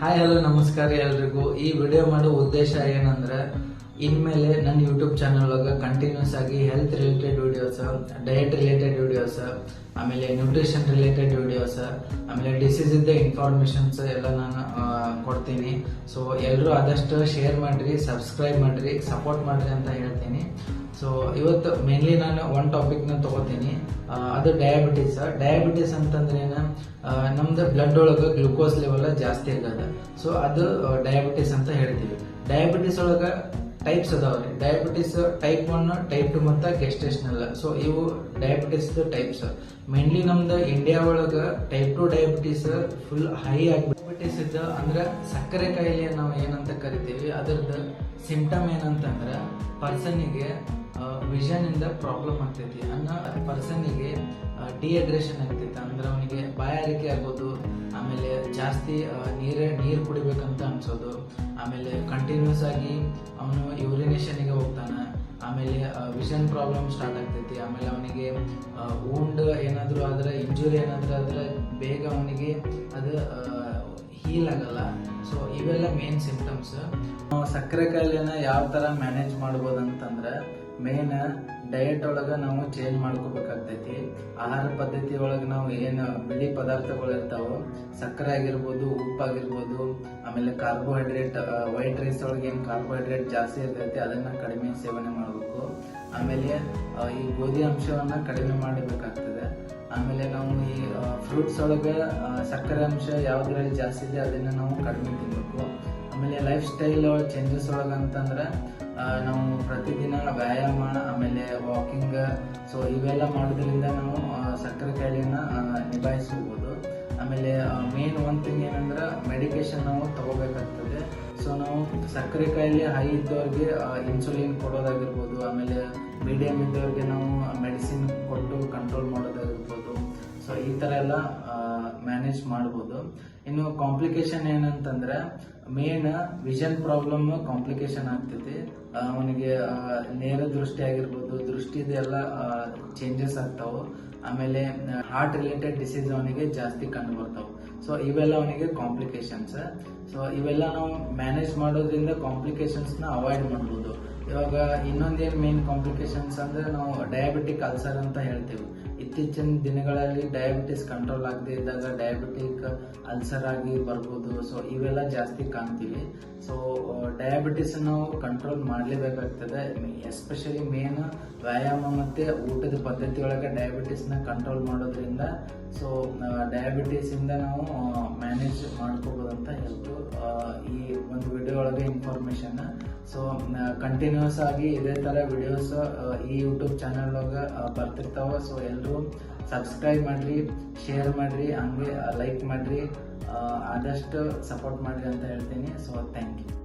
Hi hello ನಮಸ್ಕಾರ ಎಲ್ರಿಗೂ. ಈ ವಿಡಿಯೋ ಮಾಡೋ ಉದ್ದೇಶ ಏನಂದ್ರೆ ಇನ್ಮೇಲೆ ನನ್ನ ಯೂಟ್ಯೂಬ್ ಚಾನಲ್ ಒಳಗೆ ಕಂಟಿನ್ಯೂಸ್ ಆಗಿ health related videos diet related videos ಆಮೇಲೆ ನ್ಯೂಟ್ರಿಷನ್ ರಿಲೇಟೆಡ್ ವಿಡಿಯೋಸ್ ಆಮೇಲೆ ಡಿಸೀಸ್ ಇದ್ದ ಇನ್ಫಾರ್ಮೇಶನ್ಸ್ ಎಲ್ಲ ನಾನು ಕೊಡ್ತೀನಿ. ಸೊ ಎಲ್ಲರೂ ಆದಷ್ಟು ಶೇರ್ ಮಾಡ್ರಿ ಸಬ್ಸ್ಕ್ರೈಬ್ ಮಾಡ್ರಿ ಸಪೋರ್ಟ್ ಮಾಡ್ರಿ ಅಂತ ಹೇಳ್ತೀನಿ. ಸೊ ಇವತ್ತು ಮೇನ್ಲಿ ನಾನು ಒನ್ ಟಾಪಿಕ್ನ ತಗೋತೀನಿ. ಅದು ಡಯಾಬಿಟಿಸ್ ಡಯಾಬಿಟಿಸ್ ಅಂತಂದ್ರೆ ಏನು? ಆ, ನಮ್ದು ಬ್ಲಡ್ ಒಳಗೆ ಗ್ಲೂಕೋಸ್ ಲೆವೆಲ್ ಜಾಸ್ತಿ ಆಗದ ಸೊ ಅದು ಡಯಾಬಿಟಿಸ್ ಅಂತ ಹೇಳ್ತೀವಿ. ಡಯಾಬಿಟಿಸ್ ಒಳಗೆ ಟೈಪ್ಸ್ ಅದಾವ್ರಿ diabetes type one type two ಮತ್ತು ಗೆಸ್ಟೇಷನಲ್ ಸೊ ಇವು ಡಯಾಬಿಟಿಸ್ ಟೈಪ್ಸ್ ಮೇನ್ಲಿ ನಮ್ದು ಇಂಡಿಯಾ ಒಳಗೆ type two diabetes full high ಆಗಿ ಡಯಾಬಿಟಿಸ್ ಇದ್ದ ಅಂದ್ರೆ ಸಕ್ಕರೆ ಕಾಯಿಲೆ ನಾವು ಏನಂತ ಕರಿತೀವಿ, ಅದರದ್ದು ಸಿಂಪ್ಟಮ್ ಏನಂತಂದ್ರೆ ವಿಷನ್ ಇಂದ ಪ್ರಾಬ್ಲಮ್ ಆಗ್ತೈತಿ. ಅನ್ನೋ ಪರ್ಸನಿಗೆ ಡಿಹೈಡ್ರೇಷನ್ ಆಗ್ತೈತಿ. ಅಂದ್ರೆ ಅವನಿಗೆ ಬಾಯಾರಿಕೆ ಆಗೋದು ಆಮೇಲೆ ಜಾಸ್ತಿ ನೀರೇ, ನೀರು ಕುಡಿಬೇಕಂತ ಅನ್ಸೋದು. ಆಮೇಲೆ ಕಂಟಿನ್ಯೂಸ್ ಆಗಿ ಅವನು ಯೂರಿನೇಷನ್ಗೆ ಹೋಗ್ತಾನೆ. ಆಮೇಲೆ ವಿಷನ್ ಪ್ರಾಬ್ಲಮ್ ಸ್ಟಾರ್ಟ್ ಆಗ್ತೈತಿ. ಆಮೇಲೆ ಅವನಿಗೆ ಊಂಡ್ ಏನಾದರೂ ಆದ್ರೆ ಇಂಜುರಿ ಏನಾದರೂ ಆದ್ರೆ ಬೇಗ ಅವನಿಗೆ ಅದು ಹೀಲ್ ಆಗಲ್ಲ. ಸೊ ಇವೆಲ್ಲ ಮೇನ್ ಸಿಂಪ್ಟಮ್ಸ್ ಸಕ್ಕರೆ ಕಾಯಿಲೆನ ಯಾವ ಥರ ಮ್ಯಾನೇಜ್ ಮಾಡ್ಬೋದು ಅಂತಂದ್ರೆ ಮೇನ್ ಡಯಟ್ ಒಳಗೆ ನಾವು ಚೇಂಜ್ ಮಾಡ್ಕೋಬೇಕಾಗ್ತೈತಿ. ಆಹಾರ ಪದ್ಧತಿ ಒಳಗೆ ನಾವು ಏನು ಬಿಳಿ ಪದಾರ್ಥಗಳು ಇರ್ತಾವೋ, ಸಕ್ಕರೆ ಆಗಿರ್ಬೋದು, ಉಪ್ಪಾಗಿರ್ಬೋದು, ಆಮೇಲೆ ಕಾರ್ಬೋಹೈಡ್ರೇಟ್ ವೈಟ್ ರೈಸ್ ಒಳಗೆ ಏನು ಕಾರ್ಬೋಹೈಡ್ರೇಟ್ ಜಾಸ್ತಿ ಇರ್ತೈತಿ, ಅದನ್ನ ಕಡಿಮೆ ಸೇವನೆ ಮಾಡಬೇಕು. ಆಮೇಲೆ ಈ ಗೋಧಿ ಅಂಶವನ್ನ ಕಡಿಮೆ ಮಾಡಬೇಕಾಗ್ತದೆ. ಆಮೇಲೆ ನಾವು ಈ ಫ್ರೂಟ್ಸ್ ಒಳಗೆ ಸಕ್ಕರೆ ಅಂಶ ಯಾವುದ್ರಲ್ಲಿ ಜಾಸ್ತಿ ಇದೆ, ಅದನ್ನ ನಾವು ಕಡಿಮೆ ತಿನ್ನಬೇಕು ಆಮೇಲೆ ಲೈಫ್ ಸ್ಟೈಲ್ ಚೇಂಜಸ್ ಒಳಗೆ ಅಂತಂದ್ರೆ ನಾವು ಪ್ರತಿದಿನ ವ್ಯಾಯಾಮ ವಾಕಿಂಗ್ ಸೊ ಇವೆಲ್ಲ ಮಾಡೋದ್ರಿಂದ ನಾವು ಸಕ್ಕರೆ ಕಾಯಿಲೆಯನ್ನು ಆ, ನಿಭಾಯಿಸಬಹುದು. ಆಮೇಲೆ ಮೇನ್ ಒನ್ ಥಿಂಗ್ ಏನಂದ್ರೆ ಮೆಡಿಕೇಶನ್ ನಾವು ತಗೋಬೇಕಾಗ್ತದೆ. ಸೊ ನಾವು ಸಕ್ಕರೆ ಕಾಯಿಲೆ ಹೈ ಇದ್ದವ್ರಿಗೆ ಇನ್ಸುಲಿನ್ ಕೊಡೋದಾಗಿರ್ಬೋದು ಆಮೇಲೆ ಮೀಡಿಯಂ ಇದ್ದವ್ರಿಗೆ ನಾವು ಮೆಡಿಸಿನ್ ಕೊಟ್ಟು ಕಂಟ್ರೋಲ್ ಮಾಡೋದಾಗಿರ್ಬೋದು. ಸೊ ಈ ಥರ ಎಲ್ಲ ಮ್ಯಾನೇಜ್ ಮಾಡ್ಬೋದು. ಇನ್ನು ಕಾಂಪ್ಲಿಕೇಶನ್ ಏನಂತಂದ್ರೆ ಮೇನ್ ವಿಷನ್ ಪ್ರಾಬ್ಲಮ್ ಕಾಂಪ್ಲಿಕೇಶನ್ ಆಗ್ತೈತಿ. ಅವನಿಗೆ ನೇರ ದೃಷ್ಟಿ ಆಗಿರ್ಬೋದು, ದೃಷ್ಟಿದೆಲ್ಲ ಚೇಂಜಸ್ ಆಗ್ತಾವ. ಆಮೇಲೆ ಹಾರ್ಟ್ ರಿಲೇಟೆಡ್ ಡಿಸೀಸ್ ಅವನಿಗೆ ಜಾಸ್ತಿ ಕಂಡು ಬರ್ತಾವೆ. ಸೊ ಇವೆಲ್ಲ ಅವನಿಗೆ ಕಾಂಪ್ಲಿಕೇಶನ್ಸ್ ಸೊ ಇವೆಲ್ಲ ನಾವು ಮ್ಯಾನೇಜ್ ಮಾಡೋದ್ರಿಂದ ಕಾಂಪ್ಲಿಕೇಶನ್ಸ್ನ ಅವಾಯ್ಡ್ ಮಾಡ್ಬೋದು. ಇವಾಗ ಇನ್ನೊಂದೇನು ಮೇನ್ ಕಾಂಪ್ಲಿಕೇಶನ್ಸ್ ಅಂದ್ರೆ ನಾವು ಡಯಾಬಿಟಿಕ್ ಅಲ್ಸರ್ ಅಂತ ಹೇಳ್ತೀವಿ. ಇತ್ತೀಚಿನ ದಿನಗಳಲ್ಲಿ ಡಯಾಬಿಟಿಸ್ ಕಂಟ್ರೋಲ್ ಆಗದೆ ಇದ್ದಾಗ ಡಯಾಬಿಟಿಕ್ ಅಲ್ಸರ್ ಆಗಿ ಬರ್ಬೋದು. ಸೊ ಇವೆಲ್ಲ ಜಾಸ್ತಿ ಕಾಣ್ತೀವಿ. ಸೊ ಡಯಾಬಿಟಿಸ್ ನಾವು ಕಂಟ್ರೋಲ್ ಮಾಡಲೇಬೇಕಾಗ್ತದೆ. ಎಸ್ಪೆಷಲಿ ಮೇನ್ ವ್ಯಾಯಾಮ ಮತ್ತು ಊಟದ ಪದ್ಧತಿ ಒಳಗೆ ಡಯಾಬಿಟಿಸ್ ಕಂಟ್ರೋಲ್ ಮಾಡೋದ್ರಿಂದ ಸೊ ಡಯಾಬಿಟಿಸಿಂದ ನಾವು ಮ್ಯಾನೇಜ್ ಮಾಡ್ಕೋಬೋದು ಅಂತ ಹೇಳ್ತು ಒಳಗೆ ಇನ್ಫಾರ್ಮೇಶನ್ ಸೊ ಕಂಟಿನ್ಯೂಸ್ ಆಗಿ ಇದೇ ತರ ವಿಡಿಯೋಸ್ ಈ ಯೂಟ್ಯೂಬ್ ಚಾನಲ್ ಒಳಗೆ ಬರ್ತಿರ್ತಾವ. ಸೊ ಎಲ್ಲರೂ ಸಬ್ಸ್ಕ್ರೈಬ್ ಮಾಡ್ರಿ ಶೇರ್ ಮಾಡ್ರಿ, ಹಂಗೆ ಲೈಕ್ ಮಾಡ್ರಿ ಆದಷ್ಟು ಸಪೋರ್ಟ್ ಮಾಡ್ರಿ ಅಂತ ಹೇಳ್ತೀನಿ. So thank you